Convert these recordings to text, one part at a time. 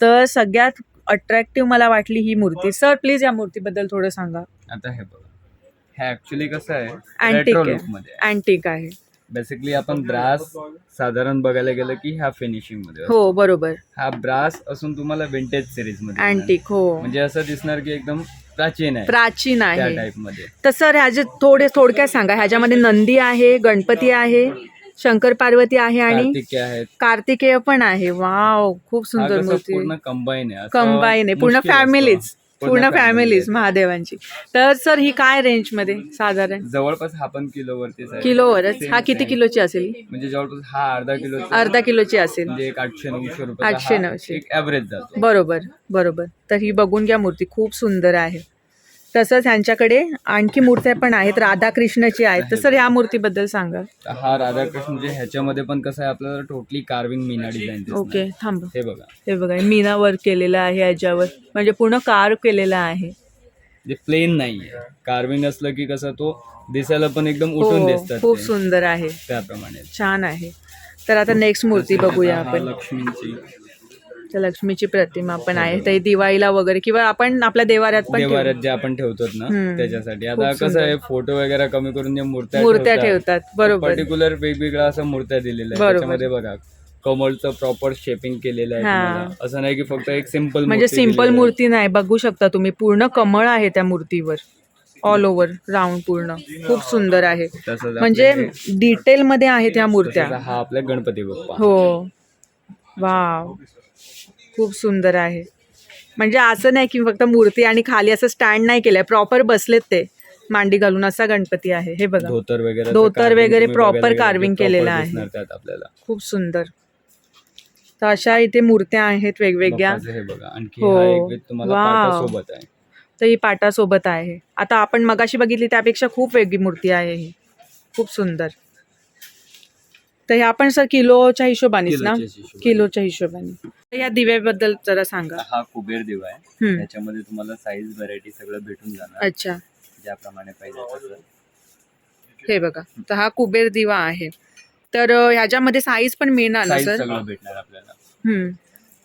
तर सगळ्यात अट्रॅक्टिव्ह मला वाटली ही मूर्ती. सर प्लीज या मूर्तीबद्दल थोडं सांगा. आता हे बघा. हे ऍक्च्युली कसं आहे रेट्रो. अँटिक आहे. बेसिकली आपण ब्रास साधारण बघायला गेलं की ह्या फिनिशिंगमध्ये असतो. हो बरोबर. हा ब्रास असून तुम्हाला विंटेज सिरीजमध्ये. अँटिक हो. म्हणजे असं दिसणार की एकदम प्राचीन आहे. प्राचीन त्या आहे. टाइपमध्ये. तर सर ह्याचे थोडे थोडक्यात सांगा. ह्याच्यामध्ये नंदी आहे गणपती आहे. शंकर पार्वती आहे आणि कार्तिके आहेत. कार्तिकेय पण आहे. वाव खूप हा सुंदर कसं मूर्ती. पूर्ण कंबाईन आहे. असं कंबाईन आहे. पूर्ण मुश्किल असतं. फॅमिलीज पूर्ण फॅमिलीज आहे. महादेवांची. तर सर ही काय रेंजमध्ये साधारण? जवळपास हा पण किलोवरतीच आहे. किलोवरच? हा किती किलोची असेल? म्हणजे जवळपास हा अर्धा किलो अर्धा किलोची असेल. म्हणजे एक आठशे नऊशे रुपये आठशे, नऊशे. एक जातो. बरोबर बरोबर. तर ही बघून घ्या मूर्ती. खूप सुंदर आहे. तसंच ह्यांच्याकडे आणखी मूर्त्या पण आहेत राधाकृष्णाची आहेत. तर सर ह्या मूर्तीबद्दल सांगा. हा राधाकृष्ण म्हणजे ह्याच्यामध्ये पण कसं आहे आपल्याला टोटली कार्विंग मीना डिझाईन ओके थांब. हे बघा. हे बघा मीना वर्क केलेलं आहे याच्यावर म्हणजे पूर्ण कार केलेलं आहे. जे प्लेन नाहीये. कार्विंग असलं की कसं तो दिसायला पण एकदम उठून हो दिसतात खूप ते. सुंदर आहे. त्याप्रमाणे. छान आहे. तर आता नेक्स्ट मूर्ती बघूया हा आपण. लक्ष्मीची. तर लक्ष्मीची प्रतिमा पण आहे. ही दिवाळीला वगैरे किंवा आपण आपल्या देवाऱ्यात पण ठेवू. देवाऱ्यात जे आपण ठेवतो ना हम्म. त्याच्यासाठी. खूप आता कसं. आहे फोटो वगैरे कमी करून जे मूर्त्या मूर्त्या ठेवतात बरोबर. पर्टिक्युलर वेगवेगळ्या असं मूर्त्या दिलेल्या आहेत. बरोबर. त्याच्यामध्ये बघा कमळचं प्रॉपर शेपिंग केलेलं आहे हा. तुम्हाला. असं नाही की फक्त एक सिंपल म्हणजे सिंपल मूर्ती नाही बघू शकता तुम्ही. पूर्ण कमळ आहे त्या मूर्तीवर. ऑल ओव्हर राऊंड पूर्ण. खूप सुंदर आहे. म्हणजे डिटेल मध्ये आहेत ह्या मूर्त्या. हा आपल्या गणपती बाप्पा. हो. वाव. खूप सुंदर आहे. म्हणजे असं नाही की फक्त मूर्ती आणि खाली असं स्टँड नाही केलंय. प्रॉपर बसलेत ते. मांडी घालून असा गणपती आहे. हे बघा. धोतर वगैरे धोतर वगैरे तुम्ही proper बघायला गेलं carving की proper केलेलं आहे. आपल्याला. खूप सुंदर. तर अशा इथे मूर्त्या आहेत वेगवेगळ्या. हे तर ही पाटासोबत आहे. आता आपण मगाशी बघितली त्यापेक्षा खूप वेगळी मूर्ती आहे ही. खूप सुंदर. तर ह्या पण सर किलोच्या हिशोबानेच ना? किलोच्या हिशोबाने. किलोच्या हिशोबाने. तर या दिव्याबद्दल जरा सांगा. हा कुबेर दिवा आहे. हम्म. त्याच्यामध्ये तुम्हाला साईज व्हरायटी सगळं भेटून जाणार. अच्छा. ज्याप्रमाणे पाहिजे तसं. हे बघा तर हा कुबेर दिवा आहे. तर अं, ह्याच्यामध्ये साईज पण मिळणार ना साईज सर? सगळं भेटणार आपल्याला. हम्म.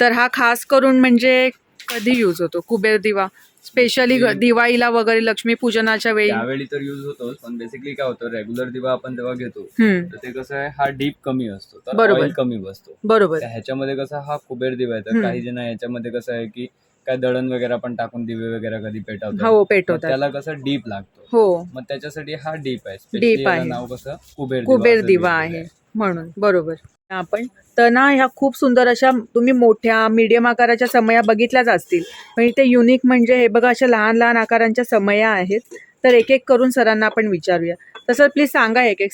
तर हा खास करून म्हणजे कधी यूज होतो कुबेर दिवा? स्पेशली दिवाळीला वगैरे लक्ष्मी पूजनाच्या वेळी त्यावेळी तर युज होतोच पण बेसिकली काय होतं रेग्युलर दिवा आपण तेव्हा घेतो हम्म. तर ते कसं आहे हा डीप कमी असतो तर बरोबर. ऑइल कमी बसतो बरोबर तर ह्याच्यामध्ये कसं हा कुबेर दिवा आहे तर हम्म. काही जण ह्याच्यामध्ये कसं आहे की काय दळण वगैरे पण टाकून दिवे वगैरे कधी पेटवतात हो मग पेटवतात त्याला कसं डीप लागतो हो मग त्याच्यासाठी हा डीप आहे Deep याला आहे. नाव कसं कुबेर कुबेर असं दिवा दिलेलं आहे म्हणून बरोबर आपण. तर ना ह्या खूप सुंदर अशा तुम्ही मोठ्या मीडियम आकाराच्या समया बघितल्याच असतील. पण इथे युनिक म्हणजे हे बघा अशा लहान लहान आकारांच्या समया आहेत. तर एक एक करून सरांना आपण विचारूया. तसं प्लीज सांगा एक एक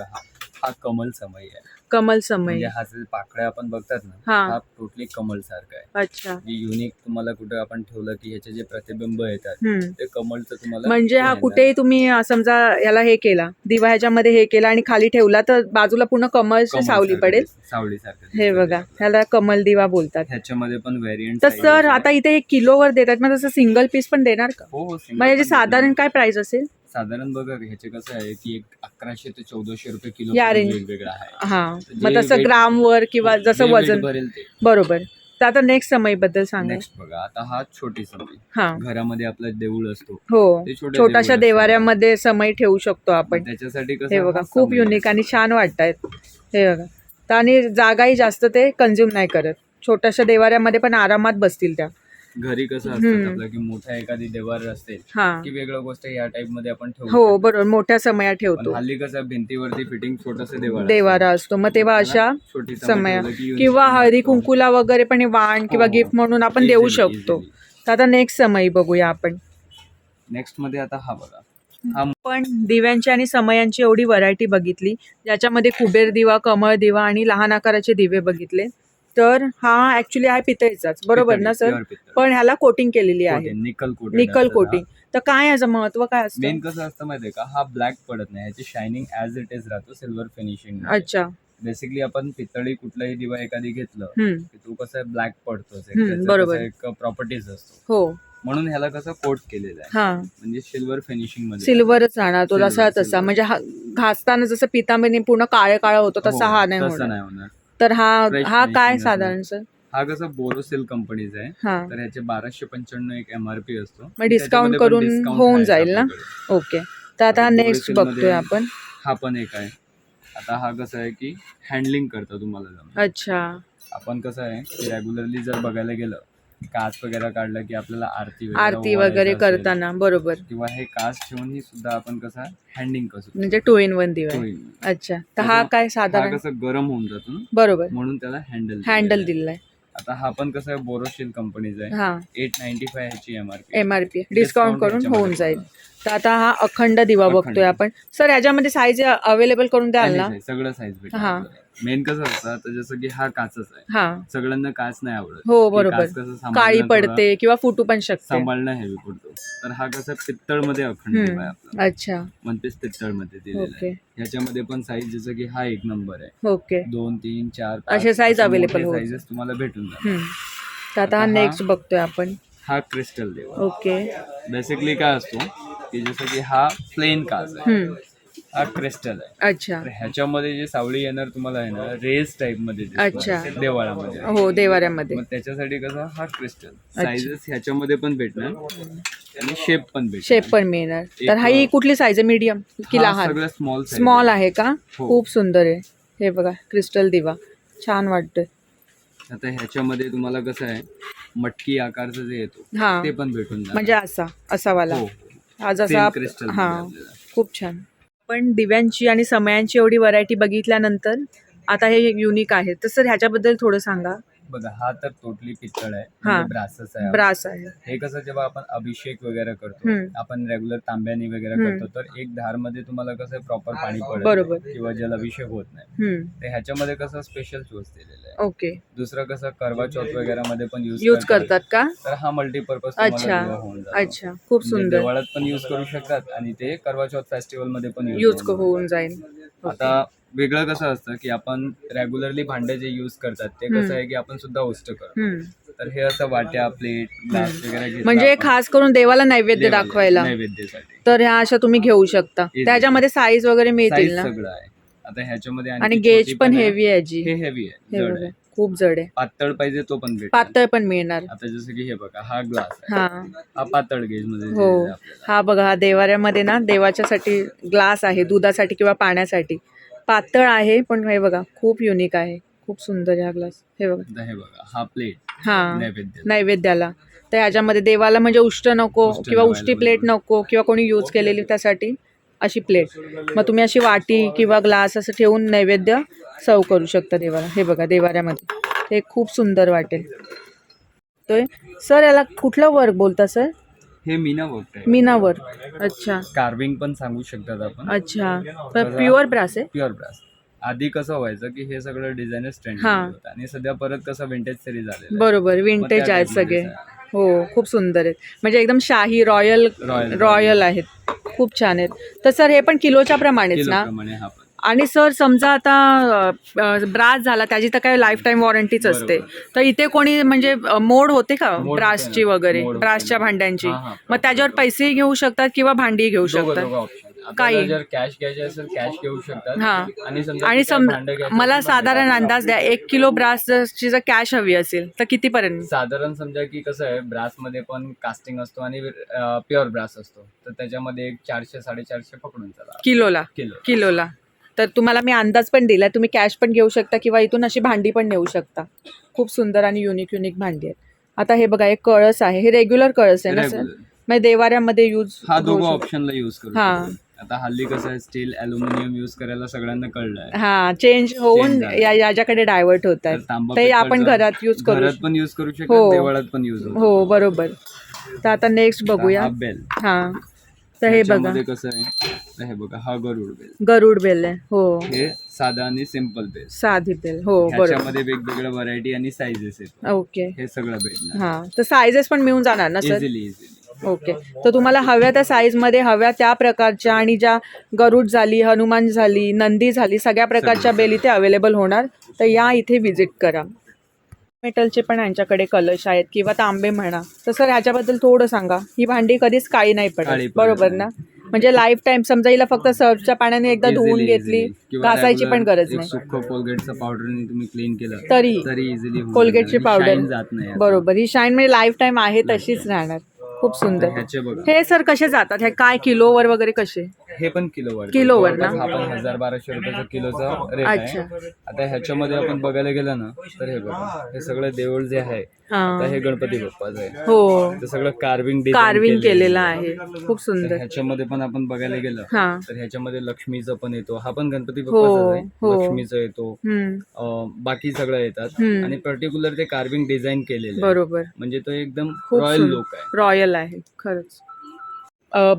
हा- हा कमल समय आहे. कमल समई. म्हणजे हा जे पाकळ्या आपण बघतात ना हा. हा टोटली कमल सारखा आहे. अच्छा. जे युनिक तुम्हाला कुठे आपण ठेवलं की ह्याचे जे प्रतिबिंब येतात हम्म. ते कमलचं तुम्हाला म्हणजे हा येणार. कुठेही तुम्ही अं, समजा याला हे केला दिवा ह्याच्यामध्ये हे केला आणि खाली ठेवला तर बाजूला पूर्ण कमल सावली सारखं पडेल? दिसतं, सावलीसारखं हे बघा. ह्याला कमल दिवा बोलतात. ह्याच्यामध्ये पण व्हेरियंट तर सर आता इथे एक किलोवर देतात मग तसं सिंगल पीस पण देणार का? हो हो single पण साधारण काय प्राइस असेल? साधारण बघा ह्याचे कसं आहे की एक अकराशे ते चौदाशे रुपये किलो या range. वेगवेगळा आहे. हा. मग जे तसं weight- ग्रामवर किंवा जसं जे weight वजन. भरेल ते. बरोबर. तर आता नेक्स्ट समयबद्दल सांगा. नेक्स्ट बघा आता हा छोटी समय हा. घरामध्ये आपला देऊळ असतो. हो. ते छोटे छोट्याशा देऊळ. देवाऱ्यामध्ये समय ठेवू शकतो आपण. त्याच्यासाठी कसं हे बघा हा खूप समय युनिक आणि छान वाटतायत हे बघा. तर आणि जागाही जास्त ते कंझ्युम नाही करत. छोट्याशा देवाऱ्यामध्ये पण आरामात बसतील त्या. घरी कसं हम्म. असतं आपलं की मोठा एखादी देवार असते हा की वेगळं गोष्ट या टाइपमध्ये आपण ठेवू हो शकतो. बरोबर मोठ्या समया पण ठेवतो हल्ली कसं भिंतीवरती फिटिंग छोटस देवार देवारा असतो मग तेव्हा अशा छोटी समया किंवा हळदी. कुंकूला वगैरे पण हे वाण किंवा हो. गिफ्ट म्हणून आपण देऊ Easily, शकतो easily. तर आता नेक्स्ट समयी बघूया आपण नेक्स्टमध्ये आता हा बघा हा पण दिव्यांची आणि समयांची एवढी व्हरायटी बघितली ज्याच्यामध्ये कुबेर दिवा कमळ दिवा आणि लहान आकाराचे दिवे बघितले तर हा ऍक्च्युली आहे पितळेचाच. बरोबर ना सर पण ह्याला कोटिंग केलेली आहे. निकल कोट निकल कोटिंग तर काय याचं महत्त्व काय असतं? मेन कसं असतं माहितीये का? हा ब्लॅक पडत नाही. ह्याची शायनिंग ऍज इट इज राहतो सिल्वर फिनिशिंग अच्छा. बेसिकली आपण पितळी कुठलाही दिवा एखादी घेतलं की तो कसं ब्लॅक त्याचं बरोबर. एक प्रॉपर्टीज असतो. हो. म्हणून ह्याला कसं कोट केलेलं आहे. म्हणजे सिल्वर फिनिशिंगमध्ये. सिल्वरच राहणार तो जसा तसा. silver. म्हणजे घासताना जसं पितांबरी पूर्ण काळे काळा होतो तसा हो, हा तसं नाही होणार. तर हा Fresh हा काय finishing साधारण सर हा कसा बोरोसिल कंपनीचा आहे. हा. तर ह्याचे बाराशे पंच्याण्णव एक एमआरपी असतो. मग डिस्काउंट त्याच्यामध्ये पण करून discount होऊन आहे जाईल ना? आपल्याकडे. ओके. तर आता आणि नेक्स्ट मध्ये- बघतोय आपण. हा पण एक आहे. आता हा कसा आहे की हँडलिंग करतो तुम्हाला. अच्छा. आपण कसं आहे की रेग्युलरली जर बघायला गेलं काच वगैरे काढलं की आपल्याला आरती वगैरे आरती ओवाळायचं वगैरे असेल, करताना बरोबर. किंवा हे काच ठेवून सुद्धा आपण कसं हँडलिंग कसं म्हणजे टू इन वन दिवाय होईल. अच्छा. तर हा काय हा साधारण कसं गरम होऊन जातो ना. बरोबर. म्हणून त्याला हँडल हँडल दिलाय आता हा पण कसं आहे बोरोशिल कंपनीचा आहे. हा. एट नाईन्टी फाय ह्याची M R P M R P discount करून होऊन जाईल. तर आता हा अखंड दिवा अखंड. बघतोय आपण. सर याच्यामध्ये साईज अवेलेबल करून द्याल ना? सगळं साईज भेटेल हा. मेन कसं असतं आता जसं की हा काचच आहे. हा. सगळ्यांना काच नाही आवडत. हो की बरोबर. काच कसं सांभाळणं काळी थोडं पडते किंवा फुटू पण शकते. सांभाळणं हेवी पडतो. तर हा कसा पित्तळमध्ये अखंड आहे. आपला. अच्छा. वन पीस पित्तळमध्ये दिलेला ओके. आहे ह्याच्यामध्ये पण साईज जसं की हा एक नंबर आहे. ओके. दोन तीन चार असे size available होत. साईजेस तुम्हाला भेटून जातात. हम्म. तर आता हा आता हा- नेक्स्ट बघतोय आपण. हा क्रिस्टल देवा ओके. बेसिकली काय असतो की जसं की हा प्लेन काच आहे. हम्म. हा क्रिस्टल आहे. अच्छा. तर ह्याच्यामध्ये जे सावली येणार तुम्हाला आहे ना रेस टाईपमध्ये अच्छा. देवाळामध्ये. हो देवाऱ्यामध्ये. मग त्याच्यासाठी कसं हा क्रिस्टल. साईजेस ह्याच्यामध्ये पण भेटणार. आणि शेप पण भेटणार. शेप पण मिळणार. तर हा ही कुठली साईज आहे? मीडियम की हा लहान? सगळं स्मॉल स्मॉल आहे. का? हो. खूप सुंदर आहे. हे बघा क्रिस्टल दिवा. छान वाटतोय. आता ह्याच्यामध्ये तुम्हाला कसं आहे मटकी आकारचं जे येतो हा. ते पण भेटून जाणार. म्हणजे असा असा वाला हो हा आप- क्रिस्टल हा. खूप छान. पण दिव्यांची आणि समयांची एवढी व्हरायटी बघितल्यानंतर आता हे युनिक आहे. तर सर ह्याच्याबद्दल थोडं सांगा. बघा हा तर टोटली पित्तळ आहे. हा. म्हणजे ब्रासच आहे. ब्रास आहे. हे कसं जेव्हा आपण अभिषेक वगैरे करतो. आपण रेग्युलर तांब्यानी वगैरे. करतो तर एक धारमध्ये तुम्हाला कसं प्रॉपर पाणी पडत किंवा जल अभिषेक होत नाही. हम्म. तर ह्याच्यामध्ये कसं स्पेशल चूज दिलेलं आहे. ओके. दुसरं कसं करवा चौथ वगैरे मध्ये पण युज यूज करतात. का? तर हा मल्टीपर्पज अच्छा. अच्छा. खूप म्हणजे सुंदर. देवाळात पण युज करू शकतात आणि ते करवा चौथ फेस्टिवलमध्ये पण यूज यूज होऊन जाईल. आता वेगळं कसं असतं की आपण रेग्युलरली भांडे जे यूज करतात ते कसं. आहे की आपण सुद्धा होस्ट करतो. तर हे असं वाट्या प्लेट ग्लास वगैरे म्हणजे खास करून देवाला नैवेद्य दाखवायला. नैवेद्यासाठी. तर ह्या अशा तुम्ही घेऊ शकता. त्याच्यामध्ये साईज वगैरे मिळतील ना? सगळं आहे. आता ह्याच्यामध्ये आणि गेज पण. हेवी आहे. जी. हे हेवी आहे. खूप जड आहे. पातळ पाहिजे तो पण पातळ पण मिळणार. आता जसं की हे बघा हा ग्लास हा. हा पातळ गेजमध्ये हो. हा बघा हा देवाऱ्यामध्ये ना देवाच्यासाठी ग्लास आहे दुधासाठी किंवा पाण्यासाठी. पातळ आहे पण हे बघा खूप युनिक आहे. खूप सुंदर आहे हा ग्लास हे बघा. हे बघा हा प्लेट हा नैवेद्य नैवेद्याला. तर ह्याच्यामध्ये देवाला म्हणजे उष्ट नको उष्ट किंवा लावायला उष्टी प्लेट. नको किंवा कोणी यूज केलेली त्यासाठी अशी प्लेट मग तुम्ही अशी वाटी किंवा ग्लास असं ठेवून नैवेद्य सर्व करू शकता देवाला. हे बघा देवाऱ्यामध्ये. हे खूप सुंदर वाटेल. तर सर याला कुठलं वर्क बोलता सर? हे मीना वर्क आहे. मीना वर्क अच्छा. कार्विंग पण सांगू शकतात आपण. अच्छा. तर प्युअर ब्रास आहे? Pure brass. आधी कसं व्हायचं की हे सगळं डिझायनर ट्रेंड हा. आणि सध्या परत कसं विंटेज सिरीज आले बरोबर. विंटेज आहेत सगळे. हो खूप सुंदर आहेत. म्हणजे एकदम शाही रॉयल. रॉयल आहेत. खूप छान आहेत. तर सर हे पण किलोच्या प्रमाणेच ना? आणि सर समजा आता ब्रास झाला त्याची तर काय लाईफ टाईम वॉरंटीच असते. तर इथे कोणी म्हणजे मोड होते का? ब्रासची. वगैरे ब्रासच्या. भांड्यांची. मग त्याच्यावर पैसेही घेऊ शकतात किंवा भांडी घेऊ शकतात? काही. जर कॅश घ्यायचे असेल कॅश घेऊ शकतात. हा. आणि समजा मला साधारण. अंदाज द्या एक किलो ब्रासची जर कॅश हवी असेल तर कितीपर्यंत? साधारण समजा की कसं आहे ब्रासमध्ये पण कास्टिंग असतो आणि प्युअर ब्रास असतो. तर त्याच्यामध्ये एक चारशे साडेचारशे पकडून चला. किलोला. किलो. किलोला. तर तुम्हाला मी अंदाज पण दिला. तुम्ही कॅश पण घेऊ शकता किंवा इथून अशी भांडी पण नेऊ शकता. खूप सुंदर आणि युनिक युनिक भांडी आहेत. आता हे बघा एक कळस आहे. हे रेग्युलर कळस आहे ना सर. म्हणजे देवाऱ्यामध्ये यूज हा दोघं ऑप्शनला युज करू हा. आता हल्ली कसं आहे स्टील अल्युमिनियम युज करायला सगळ्यांना कळलं आहे हा चेंज होऊन याच्याकडे डायव्हर्ट होत तांबा ते आपण घरात यूज करू पण युज करू हो. शकतो देवाळात पण युज हो बरोबर. तर आता नेक्स्ट बघूया. हा. तर हे बघा. ह्याच्यामध्ये कसं आहे तर हे बघा हा गरुड बेल. गरुड बेल आहे हो. हे साधा आणि सिंपल बेल. साधी बेल हो बरोबर. ह्याच्यामध्ये वेगवेगळ्या व्हरायटी आणि साईजेस आहेत. ओके. हे सगळं भेटणार हा तर साईजेस पण मिळून जाणार ना सर इझिली इझिली ओके. तर तुम्हाला हव्या त्या साईजमध्ये हव्या त्या प्रकारच्या आणि ज्या गरुड झाली हनुमान झाली नंदी झाली सगळ्या प्रकारच्या बेल इथे अवेलेबल होणार. तर या इथे व्हिजिट करा. मेटलचे पण यांच्याकडे कलश आहेत किंवा तांबे म्हणा. तर सर ह्याच्याबद्दल थोडं सांगा. ही भांडी कधीच काळी नाही काळी पडत पडत बरोबर. ना? म्हणजे लाईफ टाईम समजा हिला फक्त सर्फच्या पाण्याने एकदा धुवून घेतली घासायची पण गरज नाही. कोलगेटचं पावडरने तुम्ही क्लीन केलं तरी तरी इझिली कोलगेटची पावडर जात नाही बरोबर. ही शाईन म्हणजे लाईफ टाईम आहे तशीच राहणार. खूप सुंदर. ह्याचे बघा. हे सर कसे जातात? हे काय किलोवर वगैरे कसे? हे पण किलोवर किलोवर ना? हा पण हजार बाराशे रुपयाचा किलोचा रेट अच्छा. आहे आता ह्याच्यामध्ये आपण बघायला गेलं ना तर हे बघा हे सगळं देऊळ जे आहे हा. आता हे गणपती बाप्पाचं आहे. हो. ते सगळं कार्विंग कार्विंग केलेलं आहे. खूप सुंदर. ह्याच्यामध्ये पण आपण बघायला गेलं हा. तर ह्याच्यामध्ये लक्ष्मीचं पण येतो. हा पण गणपती हो, बाप्पाचा आहे. हो. लक्ष्मीचं येतो. हम्म. अं, बाकी सगळं येतात. हम्म. आणि पर्टिक्युलर ते कार्विंग डिझाईन केलेलं आहे. बरोबर. म्हणजे तो एकदम खूप रॉयल सुंदर. लुक आहे. रॉयल आहे. खरंच.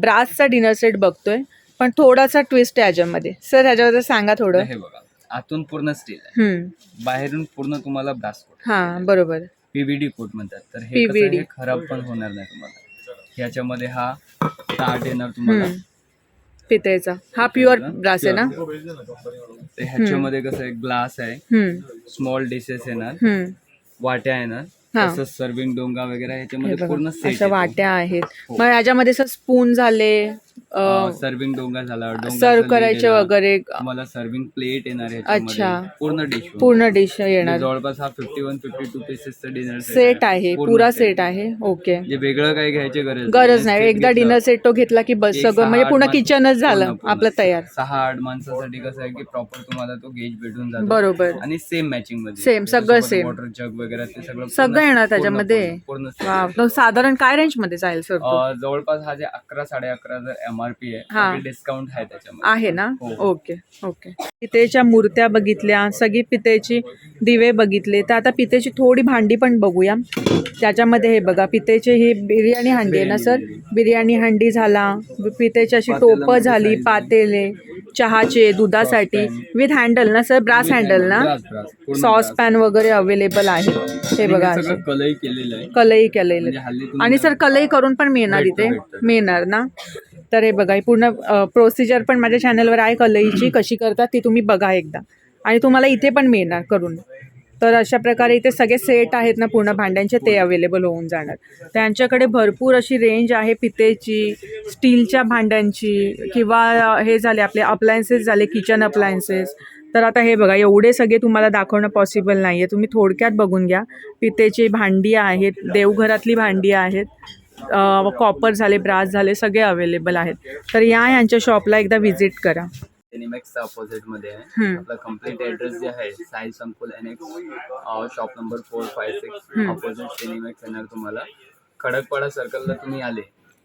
ब्रासचा डिनर सेट बघतोय. पण थोडासा ट्विस्ट आहे याच्यामध्ये सर ह्याच्याबद्दल सांगा थोडं. हे बघा आतून पूर्ण स्टील आहे. हम्म. बाहेरून पूर्ण तुम्हाला ब्रास कोट हा बरोबर. पीव्हीडी कोट म्हणतात. तर हे कसं PVD. आहे, खराब पण होणार नाही तुम्हाला. ह्याच्यामध्ये हा ताट येणार तुम्हाला. हम्म. पितेचा हा प्युअर ब्रास आहे ना? ह्याच्यामध्ये कसं आहे ग्लास आहे. हम्म. स्मॉल डिशेस येणार. हम्म. वाट्या येणार. हा. तसंच सर्विंग डोंगा वगैरे हे ह्याच्यामध्ये बघा, पूर्ण अशा सेट वाट्या आहेत. हो. मग याच्यामध्ये सर स्पून झाले सर्विंग डोंगा झाला सर्व करायचे वगैरे तुम्हाला सर्विंग प्लेट येणार ह्याच्यामध्ये अच्छा. पूर्ण डिश पूर्ण डिश येणार. जवळपास हा फिफ्टी वन फिफ्टी टू पीसेसचा डिनर सेट आहे. पुरा सेट आहे. ओके म्हणजे वेगळं काही घ्यायची गरज गरज नाही. एकदा. डिनर सेट तो घेतला की बस सगळं म्हणजे पूर्ण किचनच झालं. आपलं तयार. सहा आठ माणसासाठी कसं आहे की प्रॉपर तुम्हाला तो गेज भेटून जातो. बरोबर. आणि सेम मॅचिंगमध्ये. Same, सगळं same. वॉटर जग वगैरे ते सगळं सगळं येणार त्याच्यामध्ये? साधारण काय रेंजमध्ये जाईल सर जवळपास हा जे अकरा साडे अकरा जर एमआरपी हा. आहे डिस्काउंट आहे त्याच्यामध्ये. आहे ना? हो. Okay okay. पितेच्या मूर्त्या बघितल्या सगळी पितेची दिवे बघितले. तर आता पितेची थोडी भांडी पण बघूया. त्याच्यामध्ये हे बघा पितेची ही बिर्याणी हंडी आहे ना सर? बिर्याणी. हंडी झाला पितेची अशी टोपं झाली पातेले चहाचे दुधासाठी विथ हँडल ना सर? ब्रास हँडल ना? सॉस. पॅन वगैरे अवेलेबल आहे. हे बघा हे कलई केलेलं आहे. कलई केलेले म्हणजे आणि सर कलई करून पण मिळणार इथे. मिळणार ना? तर हे बघा ही पूर्ण प्रोसिजर पण माझ्या चॅनलवर आहे. कलईची कशी करतात ती तुम्ही बघा एकदा. आणि तुम्हाला इथे पण मिळणार करून. तर अशा प्रकारे इथे सगळे सेट आहेत ना पूर्ण भांड्यांचे ते अवेलेबल होऊन जाणार. त्यांच्याकडे भरपूर अशी रेंज आहे पितेची स्टीलच्या भांड्यांची किंवा हे झाले आपले अप्लायन्सेस झाले किचन अप्लायन्सेस तर आता हे बघा एवढे सगळे तुम्हाला दाखवणं पॉसिबल नाही आहे तुम्ही थोडक्यात बघून घ्या. पितेची भांडी आहेत देवघरातली भांडी आहेत. कॉपर झाले ब्रास झाले सगळे अवेलेबल आहेत. तर या यांच्या शॉपला एकदा व्हिजिट करा. सिनेमॅक्सच्या ऑपोजिटमध्ये. आपला कंप्लीट ऍड्रेस जे आहे Sai Sankul N X shop number four five six hmm. Opposite Cinemax येणार तुम्हाला. खडकपाडा सर्कलला तुम्ही आले.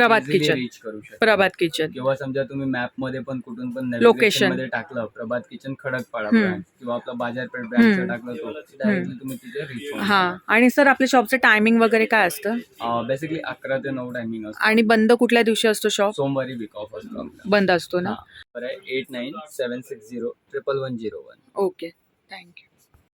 प्रभात easily किचन. reach करू शकता. प्रभात किचन. किंवा समजा तुम्ही मॅपमध्ये पण कुठून पण Location. navigation मध्ये टाकलं प्रभात किचन खडकपाडा हम्म. ब्रँच किंवा आपला बाजारपेठ हम्म. टाकलं तो डायरेक्टली तुम्ही तिथे रीच हां. आणि सर आपल्या शॉपचं टायमिंग वगैरे काय असतं? बेसिकली अकरा ते नऊ टायमिंग असतो. आणि बंद कुठल्या दिवशी असतो शॉप सोमवारी वीक ऑफ असतो आपला. बंद असतो ना. Eight nine seven six zero triple one zero one okay thank you